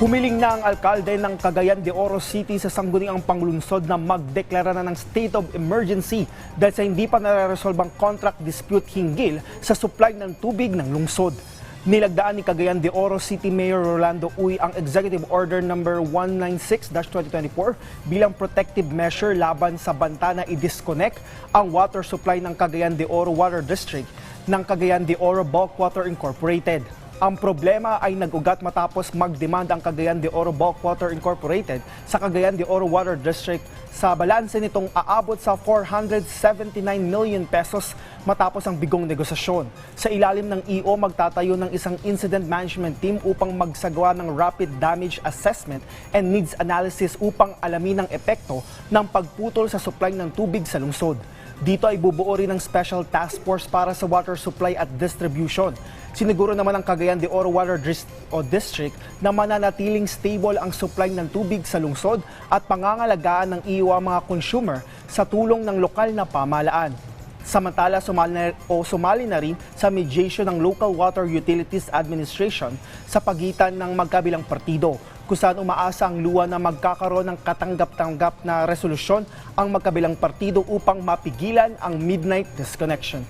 Humiling na ang alkalde ng Cagayan de Oro City sa sangguniang panglungsod na magdeklara na ng state of emergency dahil sa hindi pa nare-resolve ang contract dispute hinggil sa supply ng tubig ng lungsod. Nilagdaan ni Cagayan de Oro City Mayor Rolando Uy ang Executive Order number 196-2024 bilang protective measure laban sa banta na i-disconnect ang water supply ng Cagayan de Oro Water District ng Cagayan de Oro Bulk Water Incorporated. Ang problema ay nag-ugat matapos mag-demand ang Cagayan de Oro Bulk Water Incorporated sa Cagayan de Oro Water District sa balanse nitong aabot sa 479 million pesos matapos ang bigong negosasyon. Sa ilalim ng EO, magtatayo ng isang incident management team upang magsagawa ng rapid damage assessment and needs analysis upang alamin ang epekto ng pagputol sa supply ng tubig sa lungsod. Dito ay bubuo rin ng special task force para sa water supply at distribution. Siniguro naman ng Cagayan de Oro Water District na mananatiling stable ang supply ng tubig sa lungsod at pangangalagaan ng iyo ang mga consumer sa tulong ng lokal na pamahalaan. Samantala, sumali na, o sumali na rin sa mediation ng Local Water Utilities Administration sa pagitan ng magkabilang partido kung saan umaasa ang luwa na magkakaroon ng katanggap-tanggap na resolusyon ang magkabilang partido upang mapigilan ang midnight disconnection.